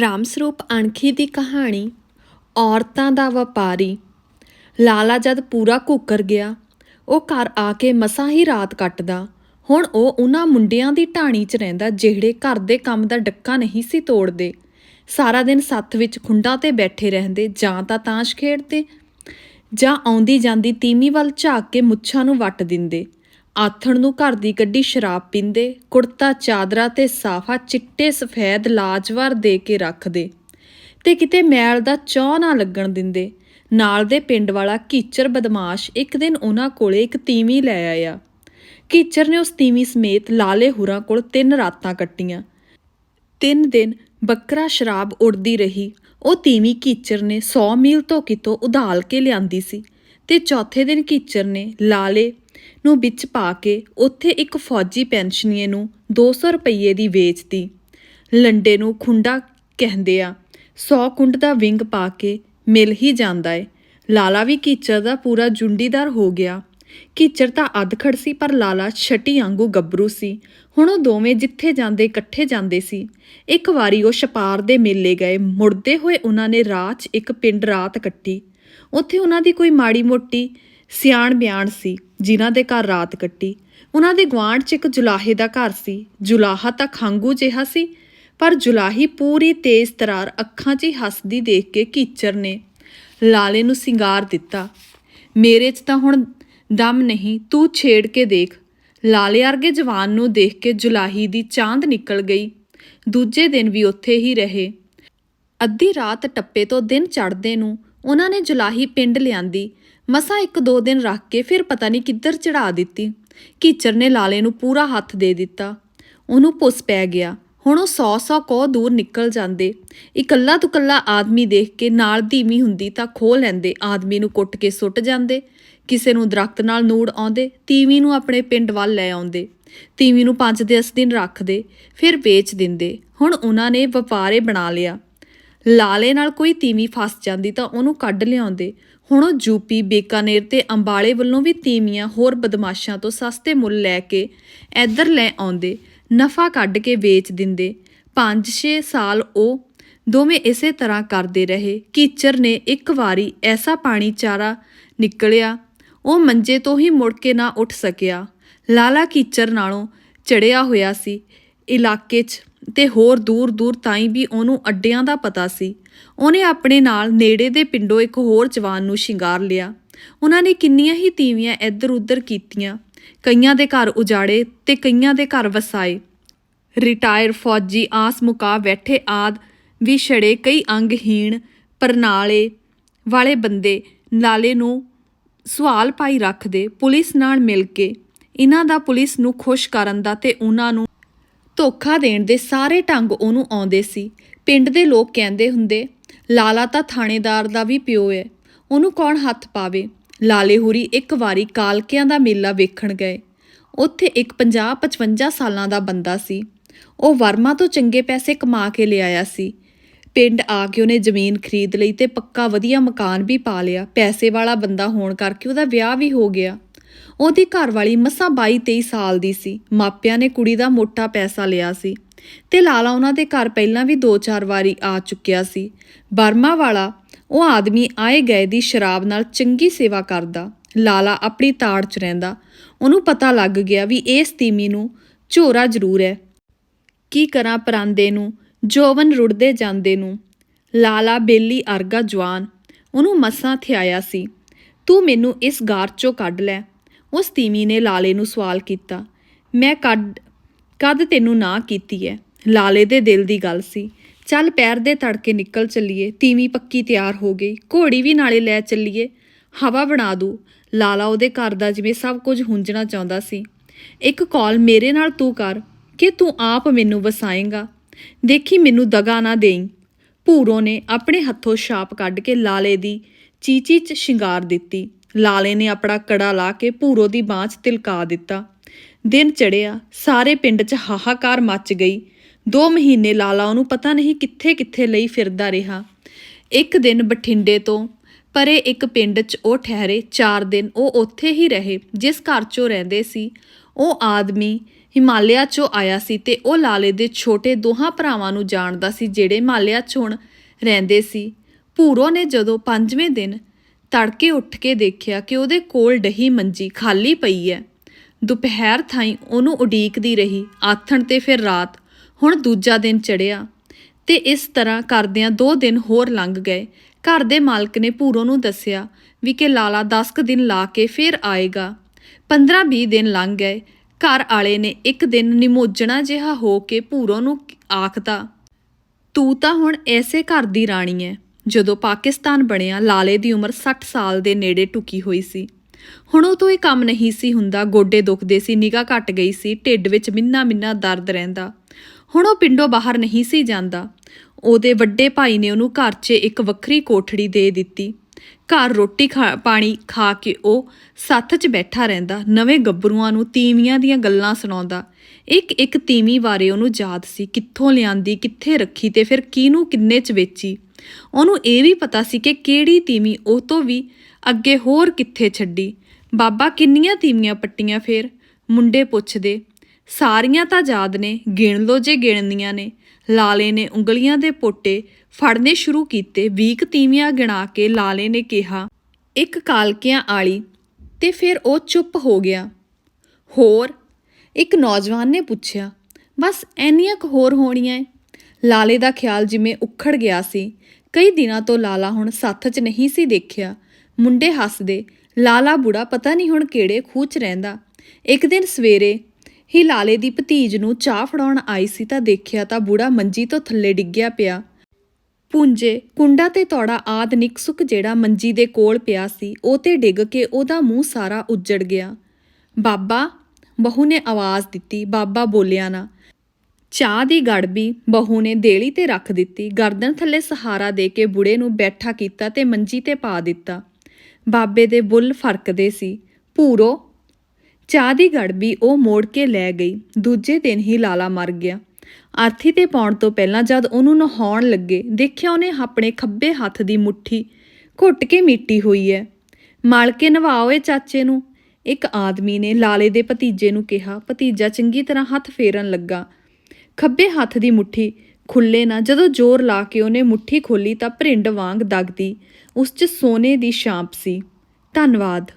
ਰਾਮ ਸਰੂਪ ਅਣਖੀ ਦੀ ਕਹਾਣੀ, ਔਰਤਾਂ ਦਾ ਵਪਾਰੀ। ਲਾਲਾ ਜਦ ਪੂਰਾ ਘੁੱਕਰ ਗਿਆ, ਉਹ ਘਰ ਆ ਕੇ ਮਸਾਂ ਹੀ ਰਾਤ ਕੱਟਦਾ। ਹੁਣ ਉਹ ਉਹਨਾਂ ਮੁੰਡਿਆਂ ਦੀ ਢਾਣੀ 'ਚ ਰਹਿੰਦਾ ਜਿਹੜੇ ਘਰ ਦੇ ਕੰਮ ਦਾ ਡੱਕਾ ਨਹੀਂ ਸੀ ਤੋੜਦੇ। ਸਾਰਾ ਦਿਨ ਸੱਥ ਵਿੱਚ ਖੁੰਡਾਂ ਤੇ ਬੈਠੇ ਰਹਿੰਦੇ, ਜਾਂ ਤਾਂ ਤਾਸ਼ ਖੇਡਦੇ, ਜਾਂ ਆਉਂਦੀ ਜਾਂਦੀ ਤੀਮੀ ਵੱਲ ਝਾਕ ਕੇ ਮੁੱਛਾਂ ਨੂੰ ਵੱਟ ਦਿੰਦੇ। ਆਥਣ ਨੂੰ ਘਰ ਦੀ ਕੱਢੀ ਸ਼ਰਾਬ ਪੀਂਦੇ, ਕੁੜਤਾ, ਚਾਦਰਾ ਤੇ ਸਾਫਾ ਚਿੱਟੇ ਸਫੈਦ ਲਾਜਵਾਰ ਦੇ ਕੇ ਰੱਖਦੇ ਤੇ ਕਿਤੇ ਮੈਲ ਦਾ ਚੌ ਨਾ ਲੱਗਣ ਦਿੰਦੇ। ਨਾਲ ਦੇ ਪਿੰਡ ਵਾਲਾ ਕੀਚਰ ਬਦਮਾਸ਼ ਇੱਕ ਦਿਨ ਉਹਨਾਂ ਕੋਲੇ ਇੱਕ ਤੀਵੀਂ ਲੈ ਆਇਆ। ਕੀਚਰ ਨੇ ਉਸ ਤੀਵੀਂ ਸਮੇਤ ਲਾਲੇ ਹੁਰਾਂ ਕੋਲ ਤਿੰਨ ਰਾਤਾਂ ਕੱਟੀਆਂ। ਤਿੰਨ ਦਿਨ ਬੱਕਰਾ ਸ਼ਰਾਬ ਉੜਦੀ ਰਹੀ। ਉਹ ਤੀਵੀਂ ਕੀਚਰ ਨੇ 100 ਮੀਲ ਤੋਂ ਕਿਤੋਂ ਉਧਾਲ ਕੇ ਲਿਆਂਦੀ ਸੀ ਤੇ ਚੌਥੇ ਦਿਨ ਕੀਚਰ ਨੇ ਲਾਲੇ ਨੂੰ ਵਿੱਚ ਪਾ ਕੇ ਉੱਥੇ ਇੱਕ ਫੌਜੀ ਪੈਨਸ਼ਨੀਏ ਨੂੰ 200 ਰੁਪਏ ਦੀ ਵੇਚਤੀ ਲੰਡੇ ਨੂੰ ਖੁੰਡਾ ਕਹਿੰਦੇ ਆ 100 ਕੁੰਡ ਦਾ ਵਿੰਗ ਪਾ ਕੇ ਮਿਲ ਹੀ ਜਾਂਦਾ ਏ। ਲਾਲਾ ਵੀ ਕੀਚਰ ਦਾ ਪੂਰਾ ਜੁੰਡੀਦਾਰ ਹੋ ਗਿਆ। ਕੀਚਰ ਤਾਂ ਅਧਖੜ ਸੀ, ਪਰ ਲਾਲਾ ਛਟੀ ਵਾਂਗੂ ਗੱਭਰੂ ਸੀ। ਹੁਣ ਉਹ ਦੋਵੇਂ ਜਿੱਥੇ ਜਾਂਦੇ, ਇਕੱਠੇ ਜਾਂਦੇ ਸੀ। ਇੱਕ ਵਾਰੀ ਉਹ ਛਪਾਰ ਦੇ ਮੇਲੇ ਗਏ। ਮੁੜਦੇ ਹੋਏ ਉਹਨਾਂ ਨੇ ਰਾਹ 'ਚ ਇੱਕ ਪਿੰਡ ਰਾਤ ਕੱਟੀ। ਉੱਥੇ ਉਹਨਾਂ ਦੀ ਕੋਈ ਮਾੜੀ ਮੋਟੀ ਸਿਆਣ ਬਿਆਣ ਸੀ। ਜਿਨ੍ਹਾਂ ਦੇ ਘਰ ਰਾਤ ਕੱਟੀ। ਉਹਨਾਂ ਦੇ ਗੁਆਂਢ 'ਚ ਇੱਕ ਜੁਲਾਹੇ ਦਾ ਘਰ ਸੀ। ਜੁਲਾਹਾ ਤਾਂ ਖਾਂਗੂ ਜਿਹਾ ਸੀ, ਪਰ ਜੁਲਾਹੀ ਪੂਰੀ ਤੇਜ਼ ਤਰਾਰ ਅੱਖਾਂ 'ਚ ਹੀ ਹੱਸਦੀ ਦੇਖ ਕੇ ਕੀਚਰ ਨੇ। ਲਾਲੇ ਨੂੰ ਸਿੰਗਾਰ ਦਿੱਤਾ। ਮੇਰੇ 'ਚ ਤਾਂ ਹੁਣ ਦਮ ਨਹੀਂ, ਤੂੰ ਛੇੜ ਕੇ ਦੇਖ। ਲਾਲੇ ਵਰਗੇ ਜਵਾਨ ਨੂੰ ਦੇਖ ਕੇ ਜੁਲਾਹੀ ਦੀ ਚਾਂਦ ਨਿਕਲ ਗਈ। ਦੂਜੇ ਦਿਨ ਵੀ ਉੱਥੇ ਹੀ ਰਹੇ। ਅੱਧੀ ਰਾਤ ਟੱਪੇ ਤੋਂ ਦਿਨ ਚੜ੍ਹਦੇ ਨੂੰ ਉਹਨਾਂ ਨੇ ਜੁਲਾਹੀ ਪਿੰਡ ਲਿਆਂਦੀ। ਮਸਾਂ ਇੱਕ ਦੋ ਦਿਨ ਰੱਖ ਕੇ ਫਿਰ ਪਤਾ ਨਹੀਂ ਕਿੱਧਰ ਚੜਾ ਦਿੱਤੀ। ਕੀਚਰ ਨੇ ਲਾਲੇ ਨੂੰ ਪੂਰਾ ਹੱਥ ਦੇ ਦਿੱਤਾ। ਉਹਨੂੰ ਪੁੱਸ ਪੈ ਗਿਆ, ਹੁਣ ਉਹ ਸੌ ਸੌ ਕੋ ਦੂਰ ਨਿਕਲ ਜਾਂਦੇ। ਇਕੱਲਾ ਤੁਕੱਲਾ ਆਦਮੀ ਦੇਖ ਕੇ ਨਾਲ ਧੀਮੀ ਹੁੰਦੀ ਤਾਂ ਖੋਹ ਲੈਂਦੇ, ਆਦਮੀ ਨੂੰ ਕੁੱਟ ਕੇ ਸੁੱਟ ਜਾਂਦੇ। ਕਿਸੇ ਨੂੰ ਦਰਖਤ ਨਾਲ ਨੂੜ ਆਉਂਦੇ ਤੀਵੀਂ ਨੂੰ ਆਪਣੇ ਪਿੰਡ ਵੱਲ ਲੈ ਆਉਂਦੇ। ਤੀਵੀਂ ਨੂੰ 5-10 ਦਿਨ ਰੱਖਦੇ, ਫਿਰ ਵੇਚ ਦਿੰਦੇ। ਹੁਣ ਉਹਨਾਂ ਨੇ ਵਪਾਰੇ ਬਣਾ ਲਿਆ। ਲਾਲੇ ਨਾਲ ਕੋਈ ਤੀਵੀਂ ਫਸ ਜਾਂਦੀ ਤਾਂ ਉਹਨੂੰ ਕੱਢ ਲਿਆਉਂਦੇ। ਹੁਣ ਉਹ ਯੂਪੀ ਬੇਕਾਨੇਰ ਤੇ ਅੰਬਾਲੇ ਵੱਲੋਂ ਵੀ ਤੀਵੀਆਂ ਹੋਰ ਬਦਮਾਸ਼ਾਂ ਤੋਂ ਸਸਤੇ ਮੁੱਲ ਲੈ ਕੇ ਇੱਧਰ ਲੈ ਆਉਂਦੇ, ਨਫਾ ਕੱਢ ਕੇ ਵੇਚ ਦਿੰਦੇ। 5-6 ਸਾਲ ਉਹ ਦੋਵੇਂ ਇਸੇ ਤਰ੍ਹਾਂ ਕਰਦੇ ਰਹੇ। ਕੀਚਰ ਨੇ ਇੱਕ ਵਾਰੀ ਐਸਾ ਪਾਣੀ ਚਾਰਾ ਨਿਕਲਿਆ, ਉਹ ਮੰਜੇ ਤੋਂ ਹੀ ਮੁੜ ਕੇ ਨਾ ਉੱਠ ਸਕਿਆ। ਲਾਲਾ ਕੀਚਰ ਨਾਲੋਂ ਚੜਿਆ ਹੋਇਆ ਸੀ। ਇਲਾਕੇ 'ਚ ਤੇ ਹੋਰ ਦੂਰ ਦੂਰ ਤਾਈਂ ਵੀ ਉਹਨੂੰ ਅੱਡਿਆਂ ਦਾ ਪਤਾ ਸੀ। ਉਹਨੇ ਆਪਣੇ ਨਾਲ ਨੇੜੇ ਦੇ ਪਿੰਡੋਂ ਇੱਕ ਹੋਰ ਜਵਾਨ ਨੂੰ ਸ਼ਿੰਗਾਰ ਲਿਆ। ਉਹਨਾਂ ਨੇ ਕਿੰਨੀਆਂ ਹੀ ਤੀਵੀਆਂ ਇੱਧਰ ਉੱਧਰ ਕੀਤੀਆਂ। ਕਈਆਂ ਦੇ ਘਰ ਉਜਾੜੇ ਤੇ ਕਈਆਂ ਦੇ ਘਰ ਵਸਾਏ। ਰਿਟਾਇਰ, ਫੌਜੀ, ਆਸ ਮੁਕਾ, ਬੈਠੇ ਆਦ ਵੀ ਛੜੇ ਕਈ ਅੰਗਹੀਣ ਪਰਨਾਲੇ ਵਾਲੇ ਬੰਦੇ ਲਾਲੇ ਨੂੰ ਸਵਾਲ ਪਾਈ ਰੱਖਦੇ ਪੁਲਿਸ ਨਾਲ ਮਿਲ ਕੇ। ਇਹਨਾਂ ਦਾ ਪੁਲਿਸ ਨੂੰ ਖੁਸ਼ ਕਰਨ ਦਾ ਤੇ ਉਹਨਾਂ ਨੂੰ ਧੋਖਾ ਦੇਣ ਦੇ ਸਾਰੇ ਢੰਗ ਉਹਨੂੰ ਆਉਂਦੇ ਸੀ। ਪਿੰਡ ਦੇ ਲੋਕ ਕਹਿੰਦੇ ਹੁੰਦੇ, ਲਾਲਾ ਤਾਂ ਥਾਣੇਦਾਰ ਦਾ ਵੀ ਪਿਓ ਹੈ ਉਹਨੂੰ ਕੌਣ ਹੱਥ ਪਾਵੇ? ਲਾਲੇ ਹੁਰੀ ਇੱਕ ਵਾਰੀ ਕਾਲਕਿਆਂ ਦਾ ਮੇਲਾ ਵੇਖਣ ਗਏ। ਉੱਥੇ ਇੱਕ 50-55 ਸਾਲਾਂ ਦਾ ਬੰਦਾ ਸੀ। ਉਹ ਵਰਮਾ ਤੋਂ ਚੰਗੇ ਪੈਸੇ ਕਮਾ ਕੇ ਲਿਆਇਆ ਸੀ। ਪਿੰਡ ਆ ਕੇ ਉਹਨੇ ਜ਼ਮੀਨ ਖਰੀਦ ਲਈ ਤੇ ਪੱਕਾ ਵਧੀਆ ਮਕਾਨ ਵੀ ਪਾ ਲਿਆ। ਪੈਸੇ ਵਾਲਾ ਬੰਦਾ ਹੋਣ ਕਰਕੇ ਉਹਦਾ ਵਿਆਹ ਵੀ ਹੋ ਗਿਆ। ਉਹਦੀ ਘਰਵਾਲੀ ਮਸਾਂ 22-23 ਸਾਲ ਦੀ ਸੀ। ਮਾਪਿਆਂ ਨੇ ਕੁੜੀ ਦਾ ਮੋਟਾ ਪੈਸਾ ਲਿਆ ਸੀ ਤੇ ਲਾਲਾ ਉਹਨਾਂ ਦੇ ਘਰ ਪਹਿਲਾਂ ਵੀ 2-4 ਵਾਰੀ ਆ ਚੁੱਕਿਆ ਸੀ। ਬਰਮਾ ਵਾਲਾ, ਉਹ ਆਦਮੀ ਆਏ ਗਏ ਦੀ ਸ਼ਰਾਬ ਨਾਲ ਚੰਗੀ ਸੇਵਾ ਕਰਦਾ। ਲਾਲਾ ਆਪਣੀ ਤਾੜ 'ਚ ਰਹਿੰਦਾ। ਉਹਨੂੰ ਪਤਾ ਲੱਗ ਗਿਆ ਵੀ ਇਸ ਤੀਮੀ ਨੂੰ ਝੋਰਾ ਜ਼ਰੂਰ ਹੈ। ਕੀ ਕਰਾਂ ਪਰਾਂਦੇ ਨੂੰ, ਜੋਵਨ ਰੁੜਦੇ ਜਾਂਦੇ ਨੂੰ। ਲਾਲਾ ਬੇਲੀ ਅਰਗਾ ਜਵਾਨ, ਉਹਨੂੰ ਮਸਾਂ ਥਿਆਇਆ ਸੀ। ਤੂੰ ਮੈਨੂੰ ਇਸ ਗਾਰ ਚੋਂ ਕੱਢ ਲੈ। ਉਸ ਤੀਮੀ ਨੇ ਲਾਲੇ ਨੂੰ ਸਵਾਲ ਕੀਤਾ, ਮੈਂ ਕੱਢ ਕਦ ਤੈਨੂੰ ਨਾ ਕੀਤੀ ਹੈ ਲਾਲੇ ਦੇ ਦਿਲ ਦੀ ਗੱਲ ਸੀ। ਚੱਲ ਪੈਰ ਦੇ ਤੜਕੇ ਨਿਕਲ ਚੱਲੀਏ, ਤੀਵੀਂ ਪੱਕੀ ਤਿਆਰ ਹੋ ਗਈ, ਘੋੜੀ ਵੀ ਨਾਲੇ ਲੈ ਚੱਲੀਏ, ਹਵਾ ਬਣਾ ਦੂ। ਲਾਲਾ ਉਹਦੇ ਘਰ ਦਾ ਜਿਵੇਂ ਸਭ ਕੁਝ ਹੁੰਜਣਾ ਚਾਹੁੰਦਾ ਸੀ। ਇੱਕ ਕਾਲ ਮੇਰੇ ਨਾਲ ਤੂੰ ਕਰ, ਕਿ ਤੂੰ ਆਪ ਮੈਨੂੰ ਵਸਾਏਂਗਾ। ਦੇਖੀ ਮੈਨੂੰ ਦਗਾ ਨਾ ਦੇਈਂ। ਭੂਰੋ ਨੇ ਆਪਣੇ ਹੱਥੋਂ ਛਾਪ ਕੱਢ ਕੇ ਲਾਲੇ ਦੀ ਚੀਚੀ 'ਚ ਸ਼ਿੰਗਾਰ ਦਿੱਤੀ। ਲਾਲੇ ਨੇ ਆਪਣਾ ਕੜਾ ਲਾ ਕੇ ਭੂਰੋ ਦੀ ਬਾਂਹ 'ਚ ਤਿਲਕਾ ਦਿੱਤਾ। ਦਿਨ ਚੜਿਆ ਸਾਰੇ ਪਿੰਡ 'ਚ ਹਾਹਾਕਾਰ ਮੱਚ ਗਈ। ਦੋ ਮਹੀਨੇ ਲਾਲਾ ਉਹਨੂੰ ਪਤਾ ਨਹੀਂ ਕਿੱਥੇ ਕਿੱਥੇ ਲਈ ਫਿਰਦਾ ਰਿਹਾ। ਇੱਕ ਦਿਨ ਬਠਿੰਡੇ ਤੋਂ ਪਰੇ ਇੱਕ ਪਿੰਡ 'ਚ ਉਹ ਠਹਿਰੇ 4 ਦਿਨ ਉਹ ਉੱਥੇ ਹੀ ਰਹੇ, ਜਿਸ ਘਰ 'ਚੋਂ ਰਹਿੰਦੇ ਸੀ। ਉਹ ਆਦਮੀ ਹਿਮਾਲਿਆ 'ਚੋਂ ਆਇਆ ਸੀ ਤੇ ਉਹ ਲਾਲੇ ਦੇ ਛੋਟੇ ਦੋਹਾਂ ਭਰਾਵਾਂ ਨੂੰ ਜਾਣਦਾ ਸੀ, ਜਿਹੜੇ ਹਿਮਾਲਿਆ 'ਚ ਹੁਣ ਰਹਿੰਦੇ ਸੀ। ਭੂਰੋ ਨੇ ਜਦੋਂ ਪੰਜਵੇਂ ਦਿਨ ਤੜਕੇ ਉੱਠ ਕੇ ਦੇਖਿਆ ਕਿ ਉਹਦੇ ਕੋਲ ਡਹੀ ਮੰਜੀ ਖਾਲੀ ਪਈ ਹੈ ਦੁਪਹਿਰ ਥਾਈ ਉਹਨੂੰ ਉਡੀਕਦੀ ਰਹੀ, ਆਥਣ ਤੇ ਫਿਰ ਰਾਤ, ਹੁਣ ਦੂਜਾ ਦਿਨ ਚੜਿਆ ਤੇ ਇਸ ਤਰ੍ਹਾਂ ਕਰਦਿਆਂ ਦੋ ਦਿਨ ਹੋਰ ਲੰਘ ਗਏ। ਘਰ ਦੇ ਮਾਲਕ ਨੇ ਭੂਰੋ ਨੂੰ ਦੱਸਿਆ ਵੀ ਕਿ ਲਾਲਾ 10 ਕੁ ਦਿਨ ਲਾ ਕੇ ਫਿਰ ਆਏਗਾ। 15-20 ਦਿਨ ਲੰਘ ਗਏ, ਘਰ ਵਾਲੇ ਨੇ ਇੱਕ ਦਿਨ ਨਿਮੋਜਣਾ ਜਿਹਾ ਹੋ ਕੇ ਭੂਰੋ ਨੂੰ ਆਖਦਾ ਤੂੰ ਤਾਂ ਹੁਣ ਐਸੇ ਘਰ ਦੀ ਰਾਣੀ ਐ। ਜਦੋਂ ਪਾਕਿਸਤਾਨ ਬਣਿਆ, ਲਾਲੇ ਦੀ ਉਮਰ 60 ਸਾਲ ਦੇ ਨੇੜੇ ਟੁਕੀ ਹੋਈ ਸੀ। ਹੁਣ ਉਹ ਤੋਂ ਇਹ ਕੰਮ ਨਹੀਂ ਸੀ ਹੁੰਦਾ। ਗੋਡੇ ਦੁਖਦੇ ਸੀ, ਨਿਗਾਹ ਘਟ ਗਈ ਸੀ, ਢਿੱਡ ਵਿੱਚ ਮਿੰਨਾ ਮਿੰਨਾ ਦਰਦ ਰਹਿੰਦਾ। ਹੁਣ ਉਹ ਪਿੰਡੋਂ ਬਾਹਰ ਨਹੀਂ ਸੀ ਜਾਂਦਾ। ਉਹਦੇ ਵੱਡੇ ਭਾਈ ਨੇ ਉਹਨੂੰ ਘਰ 'ਚ ਇੱਕ ਵੱਖਰੀ ਕੋਠੜੀ ਦੇ ਦਿੱਤੀ। ਘਰ ਰੋਟੀ ਖਾ, ਪਾਣੀ ਖਾ ਕੇ ਉਹ ਸੱਥ 'ਚ ਬੈਠਾ ਰਹਿੰਦਾ। ਨਵੇਂ ਗੱਭਰੂਆਂ ਨੂੰ ਤੀਵੀਆਂ ਦੀਆਂ ਗੱਲਾਂ ਸੁਣਾਉਂਦਾ। ਇੱਕ ਇੱਕ ਤੀਵੀਂ ਬਾਰੇ ਉਹਨੂੰ ਯਾਦ ਸੀ। ਕਿੱਥੋਂ ਲਿਆਂਦੀ, ਕਿੱਥੇ ਰੱਖੀ ਤੇ ਫਿਰ ਕਿਹਨੂੰ ਕਿੰਨੇ 'ਚ ਵੇਚੀ? ਉਹਨੂੰ ਇਹ ਵੀ ਪਤਾ ਸੀ ਕਿ ਕਿਹੜੀ ਤੀਵੀਂ ਉਹ ਤੋਂ ਵੀ ਅੱਗੇ ਹੋਰ ਕਿੱਥੇ ਛੱਡੀ। ਬਾਬਾ ਕਿੰਨੀਆਂ ਤੀਵੀਆਂ ਪੱਟੀਆਂ ਫੇਰ? ਮੁੰਡੇ ਪੁੱਛਦੇ, ਸਾਰੀਆਂ ਤਾਂ ਯਾਦ ਨੇ, ਗਿਣ ਲੋ ਜੇ ਗਿਣਨੀਆਂ ਨੇ। ਲਾਲੇ ਨੇ ਉਂਗਲੀਆਂ ਦੇ ਪੋਟੇ ਫੜਨੇ ਸ਼ੁਰੂ ਕੀਤੇ 20 ਤੀਵੀਆਂ ਗਿਣਾ ਕੇ ਲਾਲੇ ਨੇ ਕਿਹਾ, ਇੱਕ ਕਾਲਕਿਆਂ ਆਲੀ ਤੇ ਫਿਰ ਉਹ ਚੁੱਪ ਹੋ ਗਿਆ। ਹੋਰ? ਇੱਕ ਨੌਜਵਾਨ ਨੇ ਪੁੱਛਿਆ, ਬਸ ਐਨੀਆਂ ਕੁ ਹੋਰ ਹੋਣੀਆਂ ਏ? ਲਾਲੇ ਦਾ ਖਿਆਲ ਜਿਵੇਂ ਉਖੜ ਗਿਆ ਸੀ। ਕਈ ਦਿਨਾਂ ਤੋਂ ਲਾਲਾ ਹੁਣ ਸੱਥ 'ਚ ਨਹੀਂ ਸੀ ਦੇਖਿਆ। ਮੁੰਡੇ ਹੱਸਦੇ, ਲਾਲਾ ਬੁੜਾ ਪਤਾ ਨਹੀਂ ਹੁਣ ਕਿਹੜੇ ਖੂਹ 'ਚ ਰਹਿੰਦਾ। ਇੱਕ ਦਿਨ ਸਵੇਰੇ ਹੀ ਲਾਲੇ ਦੀ ਭਤੀਜ ਨੂੰ ਚਾਹ ਫੜਾਉਣ ਆਈ ਸੀ ਤਾਂ ਦੇਖਿਆ ਤਾਂ ਬੁੜਾ ਮੰਜੀ ਤੋਂ ਥੱਲੇ ਡਿੱਗਿਆ ਪਿਆ। ਪੁੰਜੇ, ਕੁੰਡਾ ਤੇ ਤੌੜਾ ਆਦ ਨਿਕਸੁਕ ਜਿਹੜਾ ਮੰਜੀ ਦੇ ਕੋਲ ਪਿਆ ਸੀ, ਉਹ ਤੇ ਡਿੱਗ ਕੇ ਉਹਦਾ ਮੂੰਹ ਸਾਰਾ ਉੱਜੜ ਗਿਆ। ਬਾਬਾ, ਬਹੂ ਨੇ ਆਵਾਜ਼ ਦਿੱਤੀ, ਬਾਬਾ ਬੋਲਿਆ ਨਾ। ਚਾਹ ਦੀ ਗੜਬੀ ਬਹੂ ਨੇ ਦੇਲੀ ਤੇ ਰੱਖ ਦਿੱਤੀ। ਗਰਦਨ ਥੱਲੇ ਸਹਾਰਾ ਦੇ ਕੇ ਬੁੜੇ ਨੂੰ ਬੈਠਾ ਕੀਤਾ ਤੇ ਮੰਜੀ ਤੇ ਪਾ ਦਿੱਤਾ। ਬਾਬੇ ਦੇ ਬੁੱਲ ਫਰਕਦੇ ਸੀ। ਭੂਰੋ, ਚਾਹ ਦੀ ਗੜਬੀ ਉਹ ਮੋੜ ਕੇ ਲੈ ਗਈ। ਦੂਜੇ ਦਿਨ ਹੀ ਲਾਲਾ ਮਰ ਗਿਆ। ਆਰਥੀ ਤੇ ਪਾਉਣ ਤੋਂ ਪਹਿਲਾਂ ਜਦ ਉਹਨੂੰ ਨਹਾਉਣ ਲੱਗੇ, ਦੇਖਿਆ ਉਹਨੇ ਆਪਣੇ ਖੱਬੇ ਹੱਥ ਦੀ ਮੁੱਠੀ ਘੁੱਟ ਕੇ ਮਿੱਟੀ ਹੋਈ ਹੈ। ਮਲ ਕੇ ਨਵਾਓ ਏ ਚਾਚੇ ਨੂੰ? ਇੱਕ ਆਦਮੀ ਨੇ ਲਾਲੇ ਦੇ ਭਤੀਜੇ ਨੂੰ ਕਿਹਾ। ਭਤੀਜਾ ਚੰਗੀ ਤਰ੍ਹਾਂ ਹੱਥ ਫੇਰਨ ਲੱਗਾ। ਖੱਬੇ ਹੱਥ ਦੀ ਮੁੱਠੀ ਖੁੱਲੇ ਨਾ, ਜਦੋਂ ਜ਼ੋਰ ਲਾ ਕੇ ਉਹਨੇ ਮੁੱਠੀ ਖੋਲੀ ਤਾਂ ਭਰਿੰਡ ਵਾਂਗ ਦਗਦੀ, ਉਸ 'ਚ ਸੋਨੇ ਦੀ ਛਾਂਪ ਸੀ। ਧੰਨਵਾਦ।